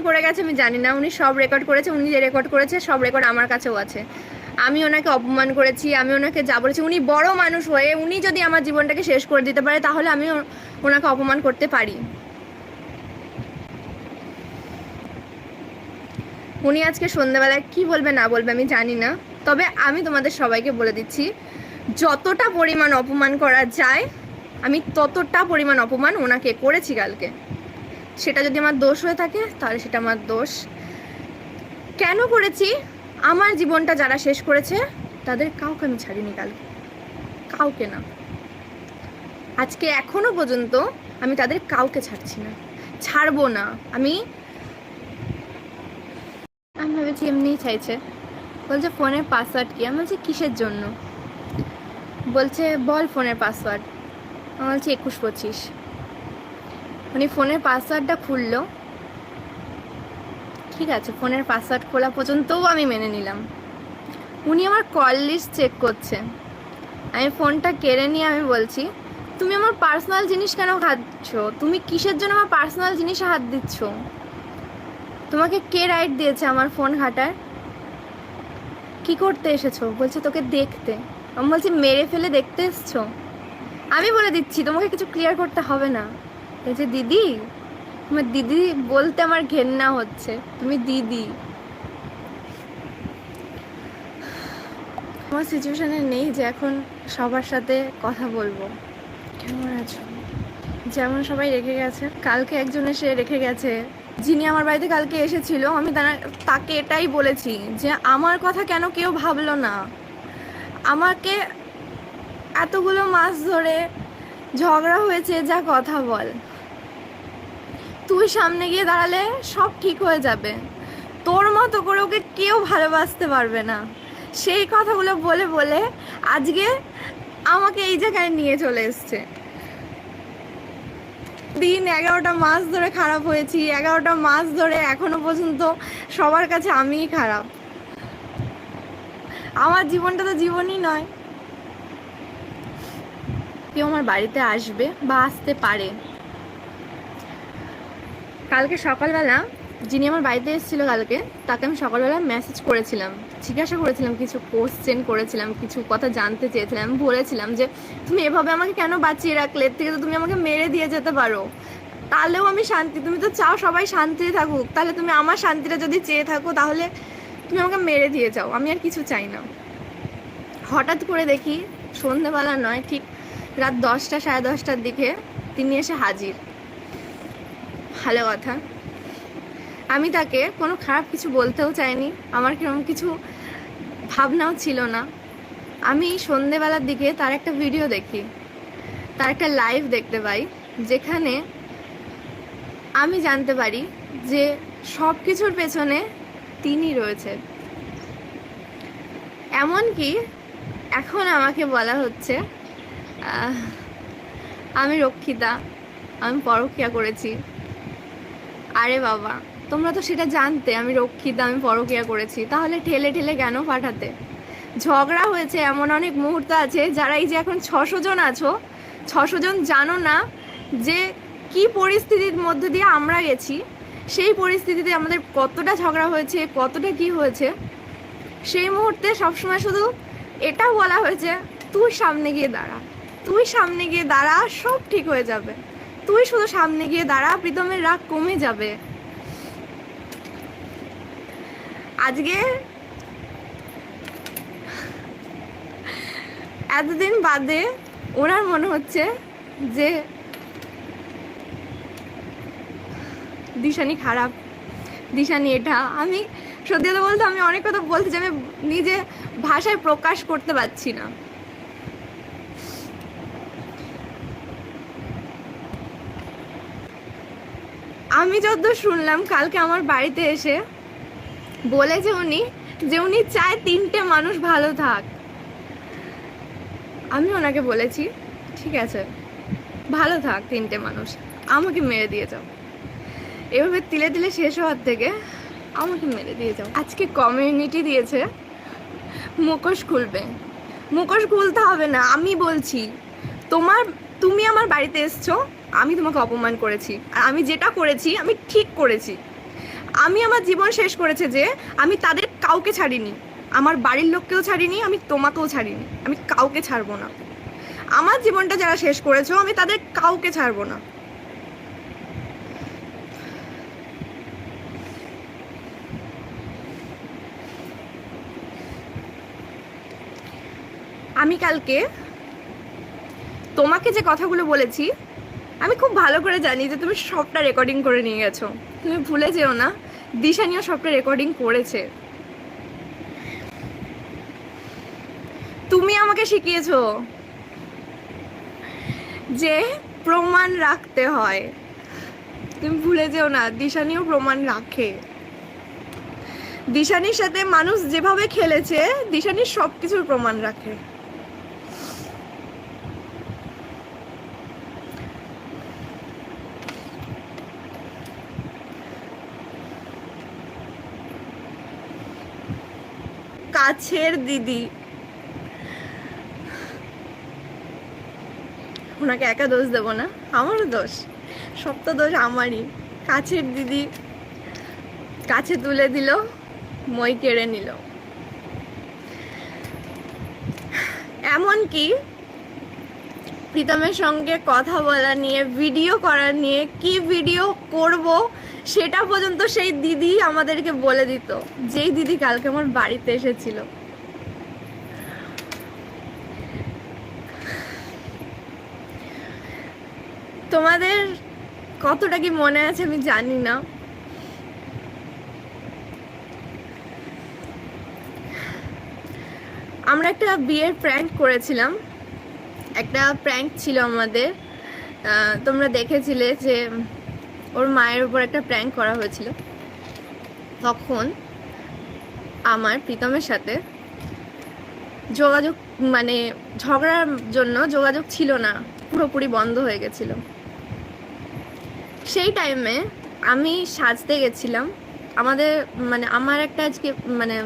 Record করে গেছে, আমি জানি না। উনি সব রেকর্ড করেছে, উনি যে রেকর্ড করেছে, সব রেকর্ড আমার কাছেও আছে। আমি ওনাকে অপমান করেছি, আমি ওনাকে যা বলেছি, উনি বড় মানুষ হয়ে উনি যদি আমার জীবনটাকে শেষ করে দিতে পারে, তাহলে আমি ওনাকে অপমান করতে পারি। উনি আজকে সন্ধ্যাবেলায় কি বলবে, না বলবে, আমি জানি না। তবে আমি তোমাদের সবাইকে বলে দিচ্ছি, যতটা পরিমাণ অপমান করা যায়, আমি ততটা পরিমাণ অপমান ওনাকে করেছি কালকে। সেটা যদি আমার দোষ হয়ে থাকে, তাহলে সেটা আমার দোষ। কেন করেছি? আমার জীবনটা যারা শেষ করেছে, তাদের কাউকে আমি ছাড়িনি কালকে। কাউকে না। আজকে এখনও পর্যন্ত আমি তাদের কাউকে ছাড়ছি না। ছাড়বো না। আমি আমি ভেবেছি এমনিই চাইছে বলছে, ফোনের পাসওয়ার্ড কি? আমি বলছি, কিসের জন্য? বলছে, বল ফোনের পাসওয়ার্ড। আমি বলছি, একুশ পঁচিশ। উনি ফোনের পাসওয়ার্ডটা খুললো। ঠিক আছে, ফোনের পাসওয়ার্ড খোলা পর্যন্তও আমি মেনে নিলাম। উনি আমার কল লিস্ট চেক করছে। আমি ফোনটা কেড়ে নিয়ে আমি বলছি, তুমি আমার পার্সোনাল জিনিস কেন খাচ্ছ? তুমি কিসের জন্য আমার পার্সোনাল জিনিসে হাত দিচ্ছ? তোমাকে কে রাইট দিয়েছে আমার ফোন ঘাটার? কি করতে এসেছ? বলছে তোকে দেখতে। আমি বলছি মেরে ফেলে দেখতে এসছো? আমি বলে দিচ্ছি, তোমাকে কিছু ক্লিয়ার করতে হবে না। বলছে দিদি, তোমার দিদি বলতে আমার ঘেন্না হচ্ছে। তুমি দিদি। আমার সিচুয়েশানে নেই যে এখন সবার সাথে কথা বলব। কেমন আছো? যেমন সবাই রেখে গেছে। কালকে একজন এসে রেখে গেছে। যিনি আমার বাড়িতে কালকে এসেছিল, আমি তাকে এটাই বলেছি যে আমার কথা কেন কেউ ভাবলো না। আমাকে এতগুলো মাস ধরে ঝগড়া হয়েছে, যা কথা বল। তুই সামনে গিয়ে দাঁড়ালে সব ঠিক হয়ে যাবে। তোর মতো করে ওকে কেউ ভালোবাসতে পারবে না। সেই কথাগুলো বলে বলে আজকে আমাকে এই জায়গায় নিয়ে চলে এসছে। দিন এগারোটা মাস ধরে খারাপ হয়েছি, এগারোটা মাস ধরে এখনও পর্যন্ত সবার কাছে আমিই খারাপ। আমার জীবনটা তো জীবনই নয়। কেউ আমার বাড়িতে আসবে বা আসতে পারে। কালকে সকালবেলা যিনি আমার বাড়িতে এসেছিল কালকে, তাকে আমি সকালবেলা মেসেজ করেছিলাম, জিজ্ঞাসা করেছিলাম, কিছু কোশ্চেন করেছিলাম, কিছু কথা জানতে চেয়েছিলাম বলেছিলাম যে, তুমি এভাবে আমাকে কেন বাঁচিয়ে রাখলে? এর থেকে তো তুমি আমাকে মেরে দিয়ে যেতে পারো। তাহলেও আমি শান্তি, তুমি তো চাও সবাই শান্তিতে থাকুক। তাহলে তুমি আমার শান্তিটা যদি চেয়ে থাকো, তাহলে তুমি আমাকে মেরে দিয়ে যাও। আমি আর কিছু চাই না। হঠাৎ করে দেখি সন্ধেবেলা নয়, ঠিক রাত দশটা, সাড়ে দশটার দিকে তিনি এসে হাজির। ভালো কথা। আমি তাকে কোনো খারাপ কিছু বলতেও চাইনি। আমার কীরকম কিছু ভাবনাও ছিল না। আমি সন্ধেবেলার দিকে তার একটা ভিডিও দেখি। তার একটা লাইভ দেখতে পাই, যেখানে আমি জানতে পারি যে সব কিছুর পেছনে তিনি রয়েছে। এমনকি এখন আমাকে বলা হচ্ছে আমি রক্ষিতা, আমি পরকিয়া করেছি। আরে বাবা, তোমরা তো সেটা জানতে, আমি রক্ষিতা, আমি পরকিয়া করেছি। তাহলে ঠেলে ঠেলে কেন পাঠাতে? ঝগড়া হয়েছে এমন অনেক মুহূর্ত আছে যারা এই যে এখন ছশো জন আছো, ছশো জন জানো না যে কি পরিস্থিতির মধ্যে দিয়ে আমরা গেছি, সেই পরিস্থিতিতে আমাদের কতটা ঝগড়া হয়েছে, কতটা কি হয়েছে, সেই মুহূর্তে সবসময় শুধু এটা বলা হয়েছে, তুই সামনে গিয়ে দাঁড়া, তুই সামনে গিয়ে দাঁড়া, সব ঠিক হয়ে যাবে। তুই শুধু সামনে গিয়ে দাঁড়া, প্রীতমের রাগ কমে যাবে। আজকে এতদিন বাদে ওনার মনে হচ্ছে যে দিশানি খারাপ। দিশানি এটা। আমি সত্যি কথা বলতে আমি অনেক কথা বলতে চাই আমি নিজে ভাষায় প্রকাশ করতে পারছি না। আমি যত শুনলাম, কালকে আমার বাড়িতে এসে বলেছে উনি, যে উনি চায় তিনটে মানুষ ভালো থাক। আমি ওনাকে বলেছি, ঠিক আছে, ভালো থাক তিনটে মানুষ, আমাকে মেরে দিয়ে যাও। এভাবে তিলে তিলে শেষ হওয়ার থেকে আমাকে মেরে দিয়ে যাও। আজকে কমিউনিটি দিয়েছে, মুখোশ খুলবে। মুখোশ খুলতে হবে না, আমি বলছি, তোমার, তুমি আমার বাড়িতে এসছো আমি তোমাকে অপমান করেছি। আর আমি যেটা করেছি, আমি ঠিক করেছি। আমি আমার জীবন শেষ করেছে যে, আমি তাদের কাউকে ছাড়িনি। আমার বাড়ির লোককেও ছাড়িনি, আমি তোমাকেও ছাড়িনি। আমি কাউকে ছাড়বো না। আমার জীবনটা যারা শেষ করেছ, আমি তাদের কাউকে ছাড়বো না। আমি কালকে তোমাকে যে কথাগুলো বলেছি আমি খুব ভালো করে জানি যে তুমি সবটা রেকর্ডিং করে নিয়ে গেছো। তুমি ভুলে যেও না দিশানিও সবটা রেকর্ডিং করেছে। তুমি আমাকে শিখিয়েছো যে প্রমাণ রাখতে হয়। তুমি ভুলে যেও না দিশানিও প্রমাণ রাখে। দিশানির সাথে মানুষ যেভাবে খেলেছে, দিশানির সব কিছুর প্রমাণ রাখে। কাছের দিদি। ওনাকে একা দোষ দেবো না, আমারও দোষ। সব তো দোষ আমারই। কাছের দিদি কাছে তুলে দিল, মই কেড়ে নিল। এমনকি প্রীতমের সঙ্গে কথা বলা নিয়ে ভিডিও করা নিয়ে, কি ভিডিও করব সেটা পর্যন্ত সেই দিদি আমাদেরকে বলে দিত। যেই দিদি কালকে আমার বাড়িতে এসেছিল। তোমাদের কতটা কি মনে আছে আমি জানি না। আমরা একটা বিয়ের প্র্যাঙ্ক করেছিলাম। একটা প্র্যাঙ্ক ছিল আমাদের। তোমরা দেখেছিলে যে ওর মায়ের উপর একটা প্র্যাঙ্ক করা হয়েছিল। তখন আমার প্রীতমের সাথে যোগাযোগ মানে ঝগড়ার জন্য যোগাযোগ ছিল না, পুরোপুরি বন্ধ হয়ে গেছিল। সেই টাইমে আমি সাজতে গেছিলাম। আমাদের মানে আমার একটা আজকে মানে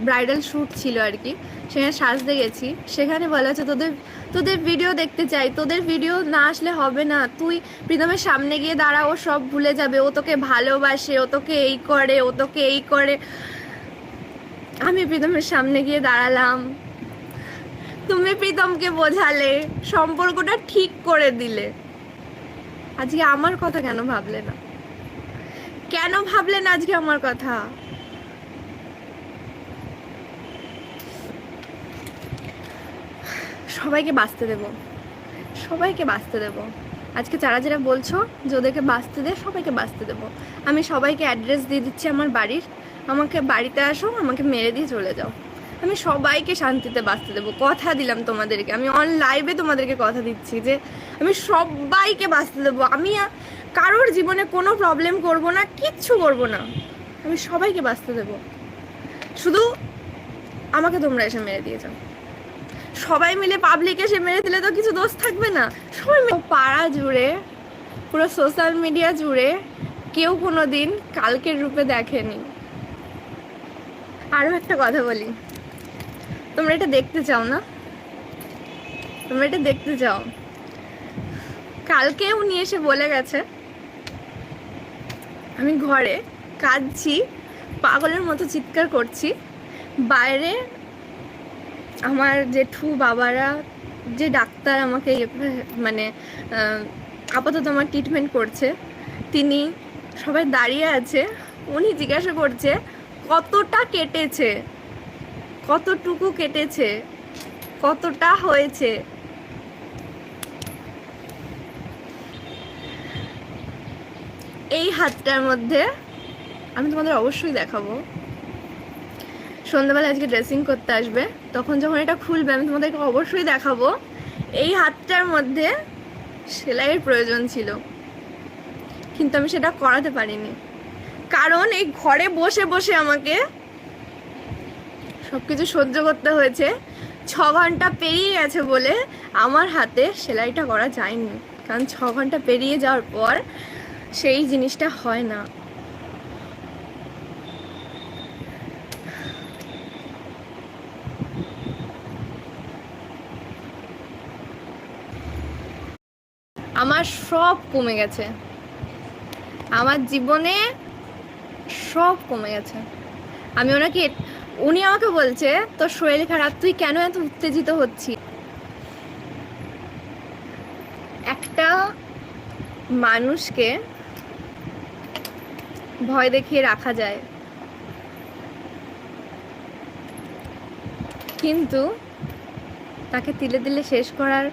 ব্রাইডাল শ্যুট ছিল আর কি। সেখানে সাজতে গেছি। সেখানে বলা হচ্ছে, তোদের তোদের ভিডিও দেখতে চাই। তোদের ভিডিও না আসলে হবে না। তুই প্রীতমের সামনে গিয়ে দাঁড়া। ও সব ভুলে যাবে। ও তোকে ভালোবাসে। ও তোকে এই করে। ও তোকে এই করে। আমি প্রীতমের সামনে গিয়ে দাঁড়ালাম। তুমি প্রীতমকে বোঝালে, সম্পর্কটা ঠিক করে দিলে। আজকে আমার কথা কেন ভাবলে না? কেন ভাবলে না আজকে আমার কথা? সবাইকে বাঁচতে দেব। সবাইকে বাঁচতে দেব। আজকে যারা যারা বলছো যে ওদেরকে বাঁচতে দে, সবাইকে বাঁচতে দেব। আমি সবাইকে অ্যাড্রেস দিয়ে দিচ্ছি আমার বাড়ির। আমাকে বাড়িতে আসো, আমাকে মেরে দিয়ে চলে যাও। আমি সবাইকে শান্তিতে বাঁচতে দেবো। কথা দিলাম তোমাদেরকে। আমি অন লাইভে তোমাদেরকে কথা দিচ্ছি যে আমি সবাইকে বাঁচতে দেবো। আমি কারোর জীবনে কোনো প্রবলেম করব না, কিচ্ছু করব না। আমি সবাইকে বাঁচতে দেবো। শুধু আমাকে তোমরা এসে মেরে দিয়ে যাও। সবাই মিলে পাবলিক এসে মেরে দিলে তো কিছু দোষ থাকবে না। সবাই পাড়া জুড়ে, পুরো সোশ্যাল মিডিয়া জুড়ে কেউ কোনো দিন কালকের রূপে দেখেনি। আরও একটা কথা বলি। তোমরা এটা দেখতে চাও না? তোমরা এটা দেখতে চাও? কালকে উনি এসে বলে গেছে, আমি ঘরে কাঁদছি, পাগলের মতো চিৎকার করছি, বাইরে আমার জেঠু বাবারা, যে ডাক্তার আমাকে মানে আপাতত আমার ট্রিটমেন্ট করছে, তিনি সবাই দাঁড়িয়ে আছে, উনি জিজ্ঞাসা করছে, কতটা কেটেছে? কতটুকু কেটেছে? কতটা হয়েছে? এই হাতটার মধ্যে আমি তোমাদের অবশ্যই দেখাবো। সন্ধ্যাবেলা আজকে ড্রেসিং করতে আসবে, তখন যখন এটা খুলবে, আমি তোমাদেরকে অবশ্যই দেখাবো। এই হাতটার মধ্যে সেলাইয়ের প্রয়োজন ছিল, কিন্তু আমি সেটা করাতে পারিনি। কারণ এই ঘরে বসে বসে আমাকে সব কিছু সহ্য করতে হয়েছে। ছ ঘণ্টা পেরিয়ে গেছে বলে আমার হাতে সেলাইটা করা যায়নি। কারণ ছ ঘণ্টা পেরিয়ে যাওয়ার পর সেই জিনিসটা হয় না। আমার সব কমে গেছে। আমার জীবনে সব কমে গেছে। আমি ওনাকে, উনি আমাকে বলছে, তোর শরীর খারাপ, তুই কেন এত উত্তেজিত হচ্ছি? একটা মানুষকে ভয় দেখিয়ে রাখা যায়। কিন্তু তাকে তিলে তিলে শেষ করার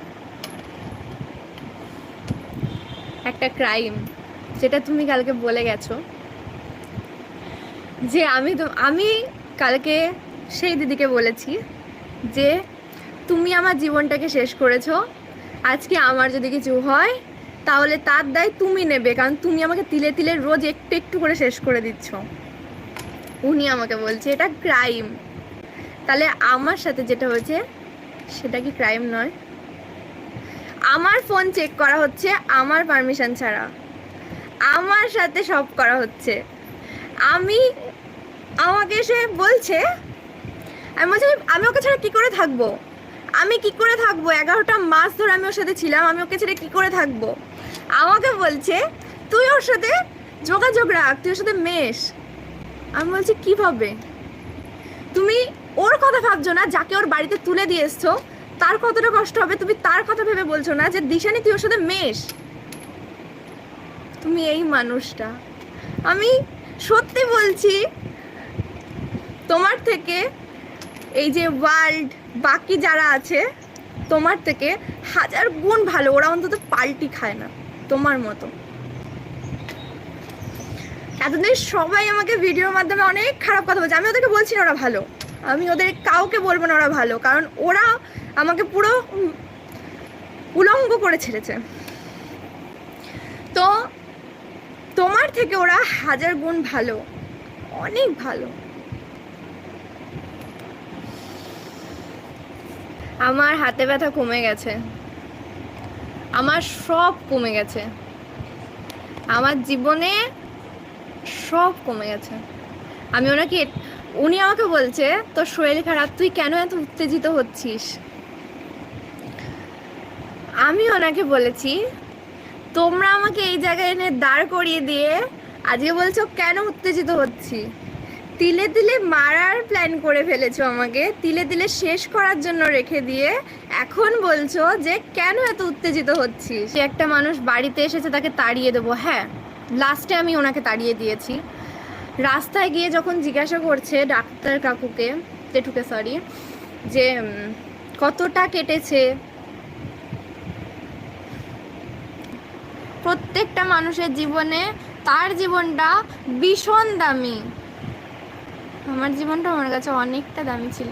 একটা ক্রাইম যেটা তুমি কালকে বলে গেছো। যে আমি তো, আমি কালকে সেই দিদিকে বলেছি যে, তুমি আমার জীবনটাকে শেষ করেছ, আজকে আমার যদি কিছু হয়, তাহলে তার দায় তুমি নেবে, কারণ তুমি আমাকে তিলে তিলে রোজ একটু একটু করে শেষ করে দিচ্ছ। উনি আমাকে বলছে, এটা ক্রাইম তাহলে আমার সাথে যেটা হয়েছে, সেটা কি ক্রাইম নয়? আমার ফোন চেক করা হচ্ছে আমার পারমিশন ছাড়া। আমার সাথে সব করা হচ্ছে। আমি, আমাকে সে বলছে, আমি বলছি, আমি ওকে ছাড়া কী করে থাকব? আমি কি করে থাকব? এগারোটা মাস ধরে আমি ওর সাথে ছিলাম, আমি ওকে ছেড়ে কী করে থাকব? আমাকে বলছে, তুই ওর সাথে যোগাযোগ রাখ, তুই ওর সাথে মেশ। আমি বলছি, কীভাবে? তুমি ওর কথা ভাবছ না, যাকে ওর বাড়িতে তুলে দিয়ে এসছো তার কতটা কষ্ট হবে তুমি তার কথা ভেবে বলছো না যে দিশানি তুই ওর সাথে মেশ? তুমি এই মানুষটা। আমি সত্যি বলছি, তোমার থেকে এই যে ওয়ার্ল্ড বাকি যারা আছে, তোমার থেকে হাজার গুণ ভালো। ওরা অন্তত পাল্টি খায় না, তোমার মতো। এতদিন সবাই আমাকে ভিডিওর মাধ্যমে অনেক খারাপ কথা বলছে। আমি ওদেরকে বলছি না ওরা ভালো। আমি ওদের কাউকে বলব না ওরা ভালো। কারণ ওরা আমাকে পুরো উলঙ্গ করে ছেড়েছে। তো তোমার থেকে ওরা হাজার গুণ ভালো, অনেক ভালো। আমার হাতে ব্যথা কমে গেছে। আমার সব কমে গেছে। আমার জীবনে সব কমে গেছে। আমি ওনাকে, উনি আমাকে বলছে, তোর শরীর খারাপ, তুই কেন এত উত্তেজিত হচ্ছিস? আমি ওনাকে বলেছি, তোমরা আমাকে এই জায়গায় এনে দাঁড় করিয়ে দিয়ে আজকে বলছো কেন উত্তেজিত হচ্ছি? তিলে তিলে মারার প্ল্যান করে ফেলেছো আমাকে। তিলে তিলে শেষ করার জন্য রেখে দিয়ে এখন বলছো যে কেন এত উত্তেজিত হচ্ছি? যে একটা মানুষ বাড়িতে এসেছে, তাকে তাড়িয়ে দেবো। হ্যাঁ লাস্টে আমি ওনাকে তাড়িয়ে দিয়েছি। রাস্তায় গিয়ে যখন জিজ্ঞাসা করছে ডাক্তার কাকুকে জেঠুকে সরি যে কতটা কেটেছে? প্রত্যেকটা মানুষের জীবনে তার জীবনটা ভীষণ দামি। আমার জীবনটা আমার কাছে অনেকটা দামি ছিল।